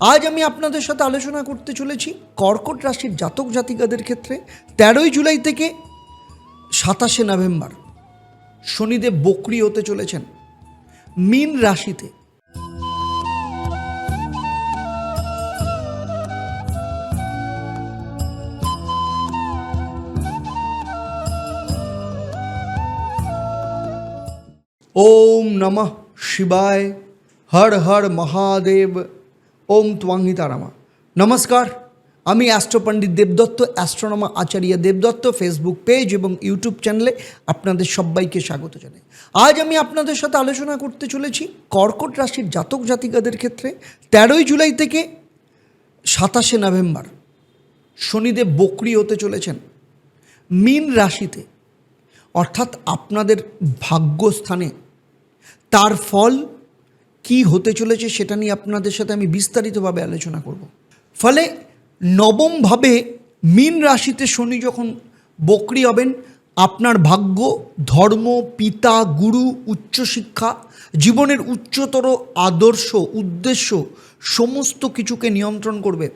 আজ আমি আপনাদের সাথে আলোচনা করতে চলেছি কর্কট রাশির জাতক জাতিকাদের ক্ষেত্রে তেরোই জুলাই থেকে সাতাশে নভেম্বর। শনিদেব বকরি হতে চলেছেন মীন রাশিতে। ওম নমঃ শিবায়। হর হর মহাদেব। ওম ত্বাঙ্গিতারামা নমস্কার আমি অ্যাস্ট্রো পণ্ডিত দেবদত্ত অ্যাস্ট্রোনমা আচার্য দেবদত্ত ফেসবুক পেজ এবং ইউটিউব চ্যানেলে আপনাদের সবাইকে স্বাগত জানাই। আজ আমি আপনাদের সাথে আলোচনা করতে চলেছি কর্কট রাশির জাতক জাতিকাদের ক্ষেত্রে, তেরোই জুলাই থেকে সাতাশে নভেম্বর, শনিদেব বকরি হতে চলেছেন। মীন রাশিতে, অর্থাৎ আপনাদের ভাগ্যস্থানে, তার ফল কি হতে চলেছে সেটা নিয়ে আপনাদের সাথে আমি বিস্তারিতভাবে আলোচনা করব। ফলে নবমভাবে মীন রাশিতে শনি যখন বকরি হবেন, আপনার ভাগ্য, ধর্ম, পিতা, গুরু, উচ্চশিক্ষা, জীবনের উচ্চতর আদর্শ, উদ্দেশ্য সমস্ত কিছুকে নিয়ন্ত্রণ করবে।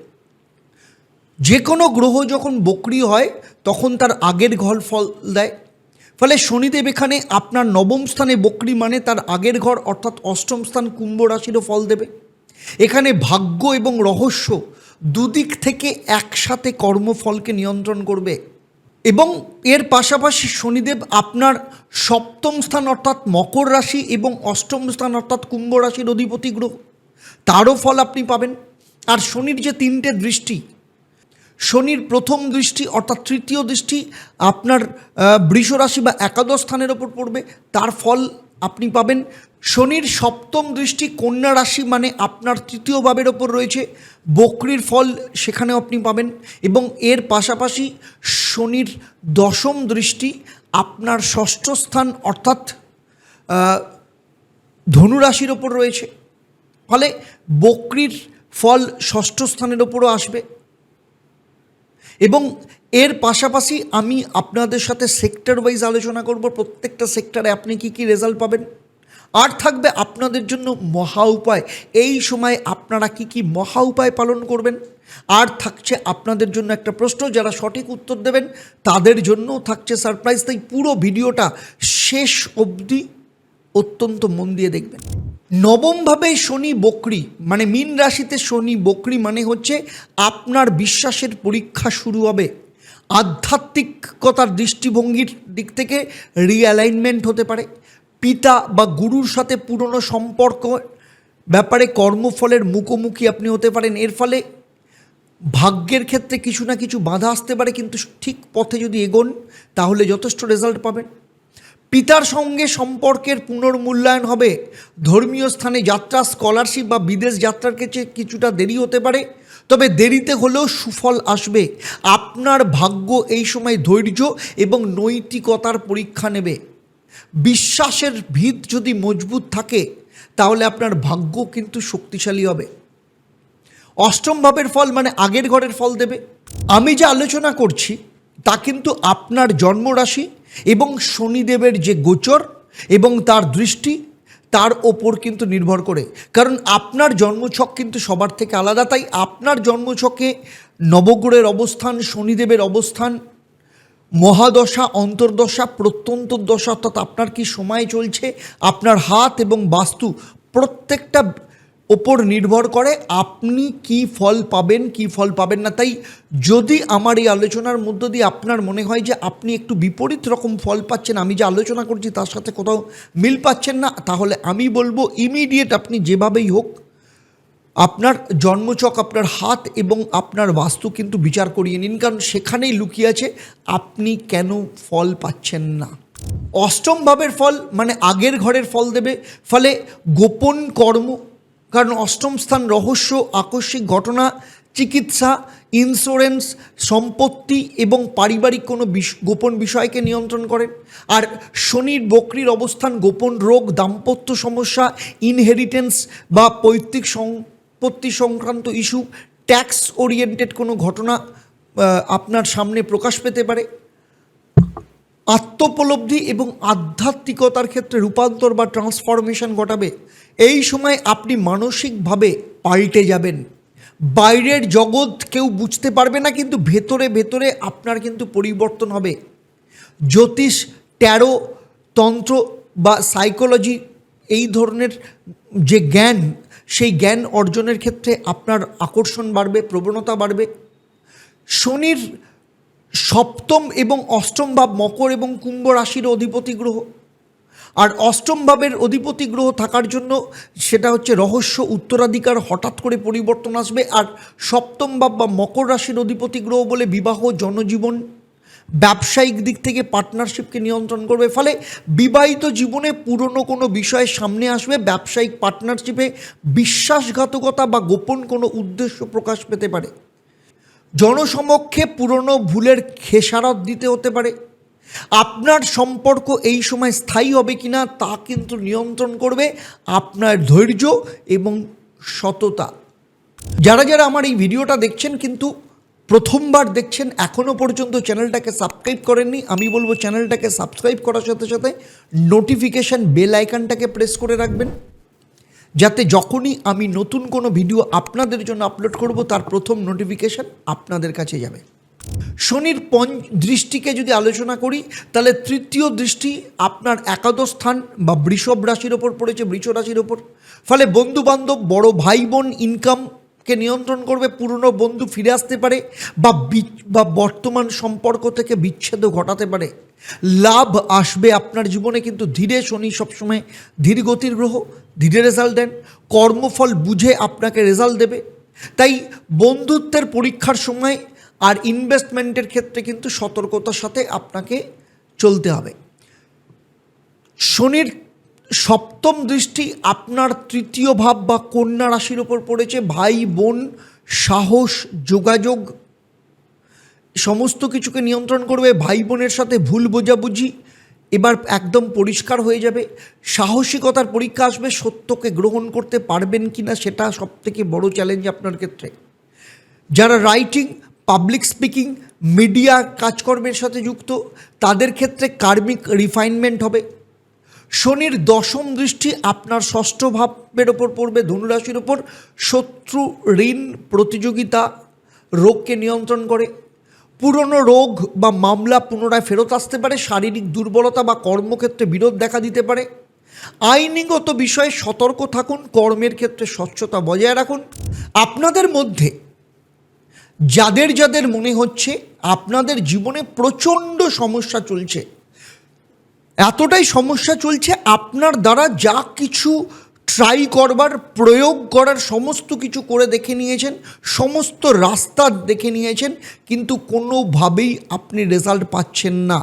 যে কোনো গ্রহ যখন বকরি হয়, তখন তার আগের ঘর ফল দেয়। ফলে শনিদেব এখানে আপনার নবম স্থানে বকরি মানে তার আগের ঘর, অর্থাৎ অষ্টম স্থান কুম্ভ রাশিরও ফল দেবে। এখানে ভাগ্য এবং রহস্য দুদিক থেকে একসাথে কর্মফলকে নিয়ন্ত্রণ করবে এবং এর পাশাপাশি শনিদেব আপনার সপ্তম স্থান, অর্থাৎ মকর রাশি এবং অষ্টম স্থান, অর্থাৎ কুম্ভ রাশির অধিপতি গ্রহ। তারও ফল আপনি পাবেন। আর শনির যে তিনটে দৃষ্টি শনির প্রথম দৃষ্টি অর্থাৎ তৃতীয় দৃষ্টি আপনার আহ, বৃষ রাশি বা একাদশ স্থানের ওপর পড়বে। তার ফল আপনি পাবেন। শনির সপ্তম দৃষ্টি কন্যা রাশি মানে আপনার তৃতীয় ভাবের ওপর রয়েছে। বকরির ফল সেখানেও আপনি পাবেন এবং এর পাশাপাশি শনির দশম দৃষ্টি আপনার ষষ্ঠ স্থান অর্থাৎ ধনুরাশির ওপর রয়েছে। ফলে বকরির ফল ষষ্ঠ স্থানের ওপরও আসবে। এবং এর পাশাপাশি আমি আপনাদের সাথে সেক্টর ওয়াইজ আলোচনা করব। প্রত্যেকটা সেক্টরে আপনি কি কি রেজাল্ট পাবেন? আর থাকবে আপনাদের জন্য মহা উপায়। এই সময় আপনারা কি কি মহা উপায় পালন করবেন? আর থাকছে আপনাদের জন্য একটা প্রশ্ন, যারা সঠিক উত্তর দেবেন, তাদের জন্যও থাকছে সারপ্রাইজ তাই পুরো ভিডিওটা শেষ অবধি অত্যন্ত মন দিয়ে দেখবেন। নবমভাবে শনি বকরি মানে মীন রাশিতে শনি বকরি মানে হচ্ছে আপনার বিশ্বাসের পরীক্ষা শুরু হবে। আধ্যাত্মিকতার দৃষ্টিভঙ্গির দিক থেকে রিঅ্যালাইনমেন্ট হতে পারে। পিতা বা গুরুর সাথে পুরনো সম্পর্ক, ব্যাপারে কর্মফলের মুখোমুখি আপনি হতে পারেন। এর ফলে ভাগ্যের ক্ষেত্রে কিছু না কিছু বাধা আসতে পারে, কিন্তু ঠিক পথে যদি এগোন, তাহলে যথেষ্ট রেজাল্ট পাবেন। পিতার সঙ্গে সম্পর্কের পুনর্মূল্যায়ন হবে। ধর্মীয় স্থানে যাত্রা স্কলারশিপ বা বিদেশ যাত্রার ক্ষেত্রে কিছুটা দেরি হতে পারে, তবে দেরিতে হলেও সুফল আসবে। আপনার ভাগ্য এই সময় ধৈর্য এবং নৈতিকতার পরীক্ষা নেবে। বিশ্বাসের ভিত যদি মজবুত থাকে, তাহলে আপনার ভাগ্য কিন্তু শক্তিশালী হবে। অষ্টম ভাবের ফল মানে আগের ঘরের ফল দেবে। আমি যে আলোচনা করছি, তা কিন্তু আপনার জন্মরাশি এবং শনিদেবের যে গোচর এবং তার দৃষ্টি, তার ওপর কিন্তু নির্ভর করে। কারণ আপনার জন্মছক কিন্তু সবার থেকে আলাদা, তাই আপনার জন্মছকে নবগ্রহের অবস্থান, শনিদেবের অবস্থান, মহাদশা, অন্তর্দশা প্রত্যন্তর দশা অর্থাৎ আপনার কি সময় চলছে, আপনার হাত এবং বাস্তু প্রত্যেকটা ওপর নির্ভর করে আপনি কি ফল পাবেন, কি ফল পাবেন না। তাই যদি আমার এই আলোচনার মধ্য দিয়ে আপনার মনে হয় যে আপনি একটু বিপরীত রকম ফল পাচ্ছেন, আমি যে আলোচনা করছি তার সাথে কোথাও মিল পাচ্ছেন না, তাহলে আমি বলব ইমিডিয়েট আপনি যেভাবেই হোক, আপনার জন্মচক, আপনার হাত এবং আপনার বাস্তু কিন্তু বিচার করিয়ে নিন। কারণ সেখানেই লুকিয়ে আছে, আপনি কেন ফল পাচ্ছেন না? অষ্টম ভাবের ফল মানে আগের ঘরের ফল দেবে, ফলে গোপন কর্ম কারণ অষ্টম স্থান রহস্য, আকস্মিক ঘটনা, চিকিৎসা ইন্স্যুরেন্স সম্পত্তি এবং পারিবারিক কোনো গোপন বিষয়কে নিয়ন্ত্রণ করেন। আর শনির বকরির অবস্থান গোপন রোগ, দাম্পত্য সমস্যা ইনহেরিটেন্স বা পৈতৃক সম্পত্তি সংক্রান্ত ইস্যু ট্যাক্স ওরিয়েন্টেড কোনো ঘটনা আপনার সামনে প্রকাশ পেতে পারে। আত্মোপলব্ধি এবং আধ্যাত্মিকতার ক্ষেত্রে রূপান্তর বা ট্রান্সফরমেশন ঘটাবে। এই সময় আপনি মানসিকভাবে পাল্টে যাবেন। বাইরের জগৎ কেউ বুঝতে পারবে না, কিন্তু ভেতরে ভেতরে আপনার কিন্তু পরিবর্তন হবে। জ্যোতিষ, ট্যারো, তন্ত্র বা সাইকোলজি এই ধরনের যে জ্ঞান, সেই জ্ঞান অর্জনের ক্ষেত্রে আপনার আকর্ষণ বাড়বে, প্রবণতা বাড়বে। শনির সপ্তম এবং অষ্টম ভাব মকর এবং কুম্ভ রাশির অধিপতি গ্রহ আর অষ্টম ভাবের অধিপতি গ্রহ থাকার জন্য সেটা হচ্ছে রহস্য উত্তরাধিকার হঠাৎ করে পরিবর্তন আসবে। আর সপ্তম ভাব বা মকর রাশির অধিপতি গ্রহ বলে বিবাহ, জনজীবন, ব্যবসায়িক দিক থেকে পার্টনারশিপকে নিয়ন্ত্রণ করবে। ফলে বিবাহিত জীবনে পুরনো কোনো বিষয় সামনে আসবে। ব্যবসায়িক পার্টনারশিপে বিশ্বাসঘাতকতা বা গোপন কোনো উদ্দেশ্য প্রকাশ পেতে পারে। জনসমক্ষে পুরনো ভুলের খেসারত দিতে হতে পারে। আপনার সম্পর্ক এই সময় স্থায়ী হবে কি না তা কিন্তু নিয়ন্ত্রণ করবে আপনার ধৈর্য এবং সততা। যারা যারা আমার এই ভিডিওটা দেখছেন কিন্তু প্রথমবার দেখছেন এখনও পর্যন্ত চ্যানেলটাকে সাবস্ক্রাইব করেননি, আমি বলব চ্যানেলটাকে সাবস্ক্রাইব করার সাথে সাথে নোটিফিকেশান বেল আইকনটাকে প্রেস করে রাখবেন। যাতে যখনই আমি নতুন কোনো ভিডিও আপনাদের জন্য আপলোড করব, তার প্রথম নোটিফিকেশান আপনাদের কাছে যাবে। শনির পঞ্চ দৃষ্টিকে যদি আলোচনা করি, তাহলে তৃতীয় দৃষ্টি আপনার একাদশ স্থান বা বৃষভ রাশির ওপর পড়েছে, বৃষ রাশির ওপর। ফলে বন্ধু বান্ধব বড় ভাই বোন ইনকামকে নিয়ন্ত্রণ করবে, পুরনো বন্ধু ফিরে আসতে পারে বি- বা বর্তমান সম্পর্ক থেকে বিচ্ছেদ ঘটাতে পারে। লাভ আসবে আপনার জীবনে, কিন্তু ধীরে শনি সবসময় ধীর গতির গ্রহ, ধীরে রেজাল্ট দেন। কর্মফল বুঝে আপনাকে রেজাল্ট দেবে। তাই বন্ধুত্বের পরীক্ষার সময় আর ইনভেস্টমেন্টের ক্ষেত্রে কিন্তু সতর্কতার সাথে আপনাকে চলতে হবে। শনির সপ্তম দৃষ্টি আপনার তৃতীয় ভাব বা কন্যা রাশির ওপর পড়েছে, ভাই, বোন, সাহস, যোগাযোগ, সমস্ত কিছুকে নিয়ন্ত্রণ করবে, ভাই বোনের সাথে ভুল বোঝাবুঝি এবার একদম পরিষ্কার হয়ে যাবে, সাহসিকতার পরীক্ষা আসবে, সত্যকে গ্রহণ করতে পারবেন কি না সেটা সবথেকে বড় চ্যালেঞ্জ আপনার ক্ষেত্রে। যারা রাইটিং পাবলিক স্পিকিং মিডিয়া কাজকর্মের সাথে যুক্ত, তাদের ক্ষেত্রে কার্মিক রিফাইনমেন্ট হবে। শনির দশম দৃষ্টি আপনার ষষ্ঠ ভাবের ওপর পড়বে, ধনুরাশির ওপর। শত্রু ঋণ প্রতিযোগিতা রোগকে নিয়ন্ত্রণ করে। পুরনো রোগ বা মামলা পুনরায় ফেরত আসতে পারে, শারীরিক দুর্বলতা বা কর্মক্ষেত্রে বিরোধ দেখা দিতে পারে। আইনিগত বিষয়ে সতর্ক থাকুন, কর্মের ক্ষেত্রে স্বচ্ছতা বজায় রাখুন। আপনাদের মধ্যে যাদের যাদের মনে হচ্ছে আপনাদের জীবনে প্রচণ্ড সমস্যা চলছে, এতটাই সমস্যা চলছে আপনার দ্বারা যা কিছু ট্রাই করবার, প্রয়োগ করার সমস্ত কিছু করে দেখে নিয়েছেন, সমস্ত রাস্তা দেখে নিয়েছেন, কিন্তু কোনোভাবেই আপনি রেজাল্ট পাচ্ছেন না।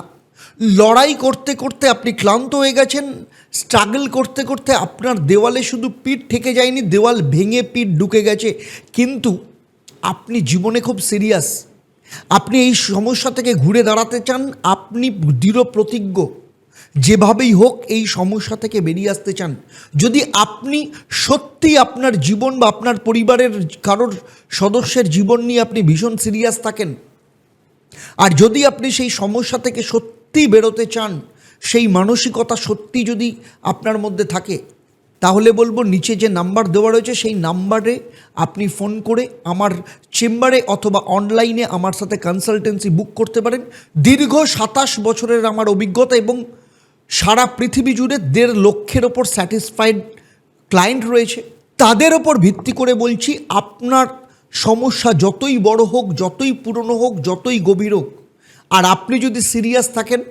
লড়াই করতে করতে আপনি ক্লান্ত হয়ে গেছেন স্ট্রাগল করতে করতে আপনার দেওয়ালে শুধু পিঠ ঠেকে যায়নি, দেওয়াল ভেঙে পিঠ ঢুকে গেছে। কিন্তু আপনি জীবনে খুব সিরিয়াস আপনি এই সমস্যা থেকে ঘুরে দাঁড়াতে চান, আপনি দৃঢ় প্রতিজ্ঞ। যেভাবেই হোক এই সমস্যা থেকে বেরিয়ে আসতে চান। যদি আপনি সত্যি আপনার জীবন বা আপনার পরিবারের কারোর সদস্যের জীবন নিয়ে আপনি ভীষণ সিরিয়াস থাকেন, আর যদি আপনি সেই সমস্যা থেকে সত্যি বেরোতে চান, সেই মানসিকতা সত্যি যদি আপনার মধ্যে থাকে তাহলে বলব নিচে যে নাম্বার দেওয়া রয়েছে, সেই নাম্বারে আপনি ফোন করে আমার চেম্বারে অথবা অনলাইনে আমার সাথে কনসালটেন্সি বুক করতে পারেন। দীর্ঘ সাতাশ বছরের আমার অভিজ্ঞতা এবং সারা পৃথিবী জুড়ে দেড় লক্ষের ওপর স্যাটিসফাইড ক্লায়েন্ট রয়েছে। তাদের ওপর ভিত্তি করে বলছি, আপনার সমস্যা যতই বড় হোক, যতই পুরনো হোক, যতই গভীর হোক, আর আপনি যদি সিরিয়াস থাকেন,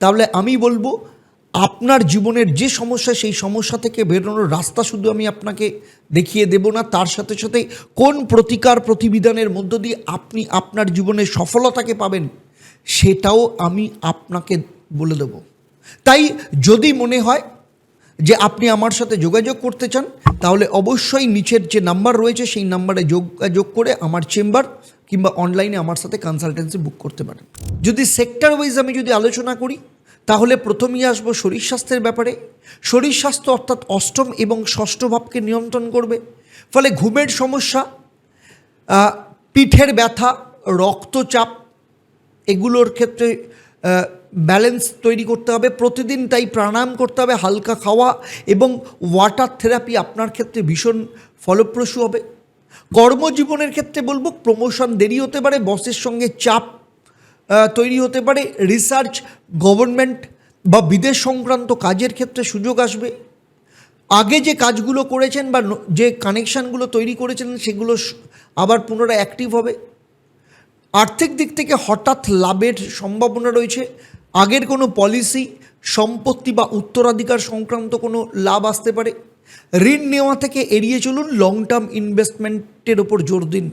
তাহলে আমি বলব আপনার জীবনের যে সমস্যা, সেই সমস্যা থেকে বেরোনোর রাস্তা শুধু আমি আপনাকে দেখিয়ে দেব না, তার সাথে সাথে কোন প্রতিকার প্রতিবিধানের মধ্য দিয়ে আপনি আপনার জীবনে সফলতাকে পাবেন, সেটাও আমি আপনাকে বলে দেব। তাই যদি মনে হয় যে আপনি আমার সাথে যোগাযোগ করতে চান, তাহলে অবশ্যই নিচের যে নাম্বার রয়েছে, সেই নাম্বারে যোগাযোগ করে আমার চেম্বার কিংবা অনলাইনে আমার সাথে কনসালটেন্সি বুক করতে পারেন। যদি সেক্টর ওয়াইজ আমি যদি আলোচনা করি তাহলে প্রথমেই আসব শরীর স্বাস্থ্যের ব্যাপারে। শরীর স্বাস্থ্য অর্থাৎ অষ্টম এবং ষষ্ঠ ভাবকে নিয়ন্ত্রণ করবে। ফলে ঘুমের সমস্যা পিঠের ব্যথা, রক্তচাপ, এগুলোর ক্ষেত্রে ব্যালেন্স তৈরি করতে হবে। প্রতিদিন তাই প্রাণায়াম করতে হবে, হালকা খাওয়া এবং ওয়াটার থেরাপি আপনার ক্ষেত্রে ভীষণ ফলপ্রসূ হবে। কর্মজীবনের ক্ষেত্রে বলব, প্রমোশন দেরি হতে পারে, বসের সঙ্গে চাপ তৈরি হতে পারে। রিসার্চ গভর্নমেন্ট বা বিদেশ সংক্রান্ত কাজের ক্ষেত্রে সুযোগ আসবে। আগে যে কাজগুলো করেছেন বা যে কানেকশানগুলো তৈরি করেছেন সেগুলো আবার পুনরায় অ্যাক্টিভ হবে। আর্থিক দিক থেকে হঠাৎ লাভের সম্ভাবনা রয়েছে। আগের কোনো পলিসি সম্পত্তি বা উত্তরাধিকার সংক্রান্ত কোনো লাভ আসতে পারে। ঋণ নেওয়া থেকে এড়িয়ে চলুন লং টার্ম ইনভেস্টমেন্টের ওপর জোর দিন।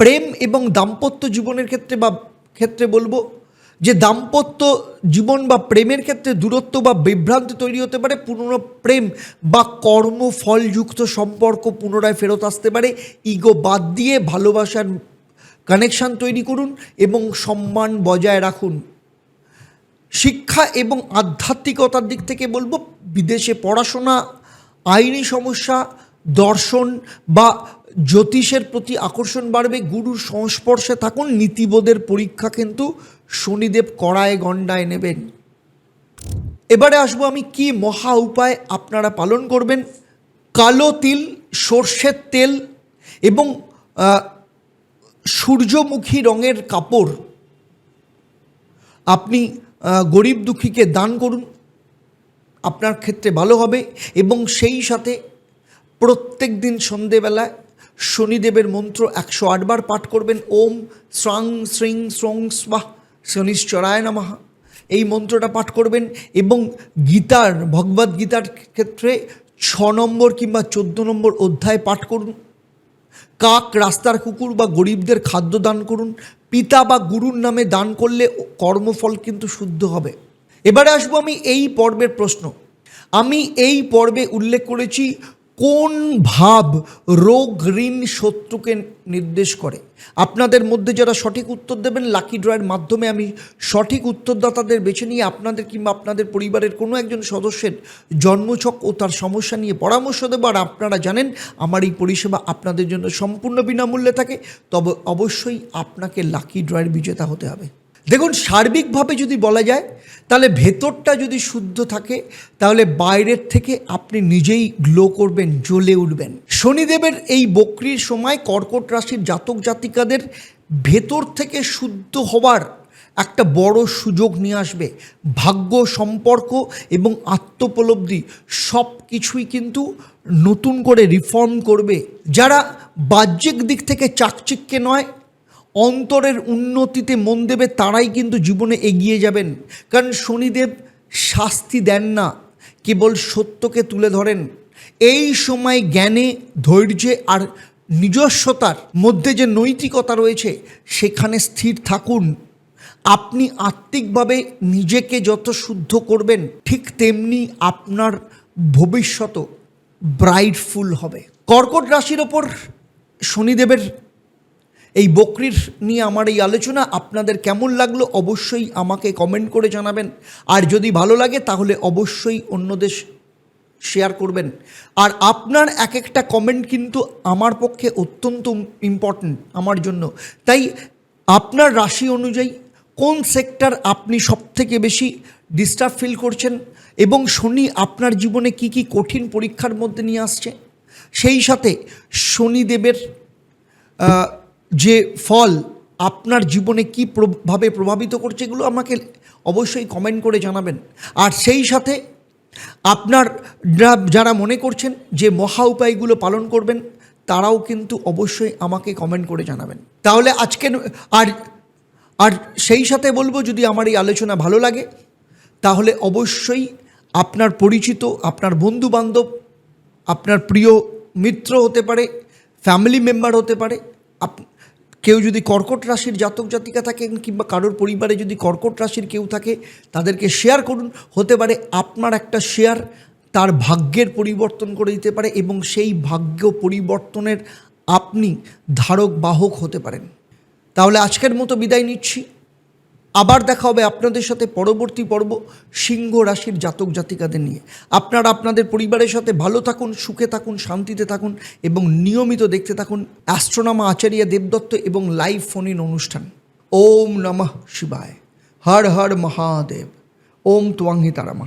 প্রেম এবং দাম্পত্য জীবনের ক্ষেত্রে বা ক্ষেত্রে বলব যে দাম্পত্য জীবন বা প্রেমের ক্ষেত্রে দূরত্ব বা বিভ্রান্তি তৈরি হতে পারে পুনর প্রেম বা কর্মফলযুক্ত সম্পর্ক পুনরায় ফেরত আসতে পারে। ইগো বাদ দিয়ে ভালোবাসার কানেকশান তৈরি করুন এবং সম্মান বজায় রাখুন। শিক্ষা এবং আধ্যাত্মিকতার দিক থেকে বলব, বিদেশে পড়াশোনা, আইনি সমস্যা, দর্শন বা জ্যোতিষের প্রতি আকর্ষণ বাড়বে, গুরুর সংস্পর্শে থাকুন, নীতিবোধের পরীক্ষা কিন্তু শনিদেব কড়ায় গণ্ডায় নেবেন। এবারে আসব আমি, কি মহা উপায় আপনারা পালন করবেন? কালো তিল, সর্ষের তেল এবং সূর্যমুখী রঙের কাপড়। আপনি গরিব দুঃখীকে দান করুন, আপনার ক্ষেত্রে ভালো হবে এবং সেই সাথে প্রত্যেক দিন সন্ধেবেলায় শনিদেবের মন্ত্র একশো আটবার পাঠ করবেন। ওম শ্রাং শ্রিং শ্রং স্বাহ শনিশ্চরায় নমঃ। এই মন্ত্রটা পাঠ করবেন এবং গীতার ভগবদ্ গীতার ক্ষেত্রে ছ নম্বর কিংবা চোদ্দ নম্বর অধ্যায় পাঠ করুন। কাক, রাস্তার কুকুর বা গরিবদের খাদ্য দান করুন। পিতা বা গুরুর নামে দান করলে কর্মফল কিন্তু শুদ্ধ হবে। এবারে আসব আমি এই পর্বের প্রশ্ন। আমি এই পর্বে উল্লেখ করেছি কোন ভাব রোগ ঋণ শত্রুকে নির্দেশ করে? আপনাদের মধ্যে যারা সঠিক উত্তর দেবেন লাকি ড্রয়ের মাধ্যমে আমি সঠিক উত্তরদাতাদের বেছে নিয়ে আপনাদের কিংবা আপনাদের পরিবারের কোনো একজন সদস্যের জন্মছক ও তার সমস্যা নিয়ে পরামর্শ দেবো। আর আপনারা জানেন, আমার এই পরিষেবা আপনাদের জন্য সম্পূর্ণ বিনামূল্যে থাকে। তবে অবশ্যই আপনাকে লাকি ড্রয়ের বিজেতা হতে হবে। দেখুন, সার্বিকভাবে যদি বলা যায়, তাহলে ভেতরটা যদি শুদ্ধ থাকে, তাহলে বাইরের থেকে আপনি নিজেই গ্লো করবেন, জ্বলে উঠবেন। শনিদেবের এই বক্রির সময় কর্কট রাশির জাতক জাতিকাদের ভেতর থেকে শুদ্ধ হবার একটা বড় সুযোগ নিয়ে আসবে। ভাগ্য, সম্পর্ক এবং আত্মোপলব্ধি সব কিছুই কিন্তু নতুন করে রিফর্ম করবে। যারা বাহ্যিক দিক থেকে চাকচিক্যে নয় অন্তরের উন্নতিতে মন দেবে, তারাই কিন্তু জীবনে এগিয়ে যাবেন। কারণ শনিদেব শাস্তি দেন না, কেবল সত্যকে তুলে ধরেন। এই সময় জ্ঞানে, ধৈর্যে আর নিজস্বতার মধ্যে যে নৈতিকতা রয়েছে, সেখানে স্থির থাকুন। আপনি আত্মিকভাবে নিজেকে যত শুদ্ধ করবেন, ঠিক তেমনি আপনার ভবিষ্যৎ ব্রাইটফুল হবে। কর্কট রাশির ওপর শনিদেবের এই বকরির নিয়ে আমার এই আলোচনা, আপনাদের কেমন লাগল অবশ্যই আমাকে কমেন্ট করে জানাবেন। আর যদি ভালো লাগে, তাহলে অবশ্যই অন্যদের শেয়ার করবেন। আর আপনার এক একটা কমেন্ট কিন্তু আমার পক্ষে অত্যন্ত ইম্পর্ট্যান্ট আমার জন্য। তাই আপনার রাশি অনুযায়ী কোন সেক্টর আপনি সবথেকে বেশি ডিস্টার্ব ফিল করছেন এবং শনি আপনার জীবনে কি কি কঠিন পরীক্ষার মধ্যে নিয়ে আসছে? সেই সাথে শনিদেবের যে ফল আপনার জীবনে কী ভাবে প্রভাবিত করছে এগুলো আমাকে অবশ্যই কমেন্ট করে জানাবেন। আর সেই সাথে আপনার যারা মনে করছেন যে মহা উপায়গুলো পালন করবেন, তারাও কিন্তু অবশ্যই আমাকে কমেন্ট করে জানাবেন। তাহলে আজকে আর আর সেই সাথে বলব, যদি আমার এই আলোচনা ভালো লাগে, তাহলে অবশ্যই আপনার পরিচিত, আপনার বন্ধু বান্ধব আপনার প্রিয় মিত্র হতে পারে ফ্যামিলি মেম্বার হতে পারে, আপ কেউ যদি কর্কট রাশির জাতক জাতিকা থাকেন কিংবা কারোর পরিবারে যদি কর্কট রাশির কেউ থাকে, তাদেরকে শেয়ার করুন। হতে পারে আপনার একটা শেয়ার তার ভাগ্যের পরিবর্তন করে দিতে পারে এবং সেই ভাগ্য পরিবর্তনের আপনি ধারক, বাহক হতে পারেন। তাহলে আজকের মতো বিদায় নিচ্ছি। আবার দেখা হবে আপনাদের সাথে পরবর্তী পর্ব সিংহ রাশির জাতক জাতিকাদের নিয়ে। আপনারা আপনাদের পরিবারের সাথে ভালো থাকুন, সুখে থাকুন, শান্তিতে থাকুন এবং নিয়মিত দেখতে থাকুন অ্যাস্ট্রোনামা, আচার্য দেবদত্ত এবং লাইভ ফোন ইন অনুষ্ঠান। ওম নমঃ শিবায়। হর হর মহাদেব। ওম তোয়াংহি তারামা।